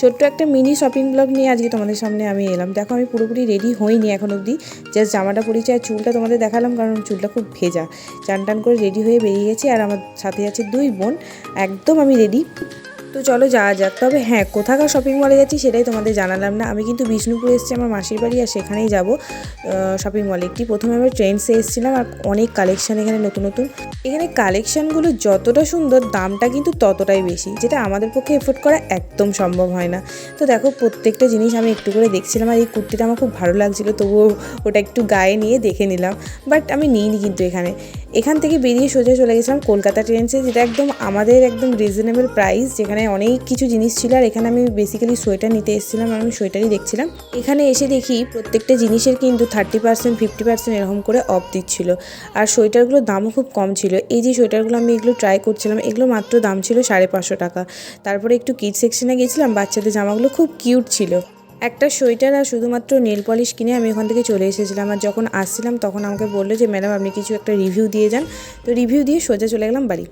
ছোট্ট একটা mini shopping blog নিয়ে আজকে তোমাদের সামনে আমি এলাম। দেখো, আমি পুরোপুরি রেডি হইনি এখন অবধি। জাস্ট জামাটা পরিচয় আর চুলটা তোমাদের দেখালাম, কারণ চুলটা খুব ভেজা। চান টান করে রেডি হয়ে বেরিয়ে গেছি, আর আমার সাথে আছে দুই বোন। একদম আমি রেডি তো চলো যাওয়া যাক। তবে হ্যাঁ কোথাকার শপিং মলে যাচ্ছি সেটাই তোমাদের জানালাম না। আমি কিন্তু বিষ্ণুপুর এসেছি, আমার মাসির বাড়ি, আর সেখানেই যাব। শপিং মলে একটি প্রথমে আমরা ট্রেন্ডসে এসেছিলাম, আর অনেক কালেকশান এখানে নতুন নতুন। এখানে কালেকশানগুলো যতটা সুন্দর, দামটা কিন্তু ততটাই বেশি, যেটা আমাদের পক্ষে এফোর্ড করা একদম সম্ভব হয় না। তো দেখো, প্রত্যেকটা জিনিস আমি একটু করে দেখছিলাম, আর এই কুর্তিটা আমার খুব ভালো লাগছিল, তবুও ওটা একটু গায়ে নিয়ে দেখে নিলাম। বাট আমি নিইনি কিন্তু এখানে। এখান থেকে বেরিয়ে সোজা চলে গেছিলাম কলকাতা ট্রেন্ডসে যেটা একদম আমাদের একদম রিজনেবল প্রাইস যেখানে অনেক কিছু জিনিস ছিল আর এখানে আমি বেসিক্যালি সোয়েটার নিতে এসেছিলাম আর আমি সোয়েটারই দেখছিলাম। এখানে এসে দেখি প্রত্যেকটা জিনিসের কিন্তু থার্টি পার্সেন্ট ফিফটি পার্সেন্ট এরকম করে অফ দিচ্ছিল। আর সোয়েটারগুলোর দামও খুব কম ছিল। এই যে সোয়েটারগুলো আমি এগুলো ট্রাই করছিলাম, এগুলো মাত্র দাম ছিল সাড়ে পাঁচশো টাকা। তারপরে একটু কিড সেকশনে গেছিলাম, বাচ্চাদের জামাগুলো খুব কিউট ছিল। একটা সোয়েটার আর শুধুমাত্র নেল পলিশ কিনে আমি ওখান থেকে চলে এসেছিলাম। আর যখন আসছিলাম, তখন আমাকে বলল যে, ম্যাডাম, আপনি কিছু একটা রিভিউ দিয়ে যান। তো রিভিউ দিয়ে সোজা চলে গেলাম বাড়ি।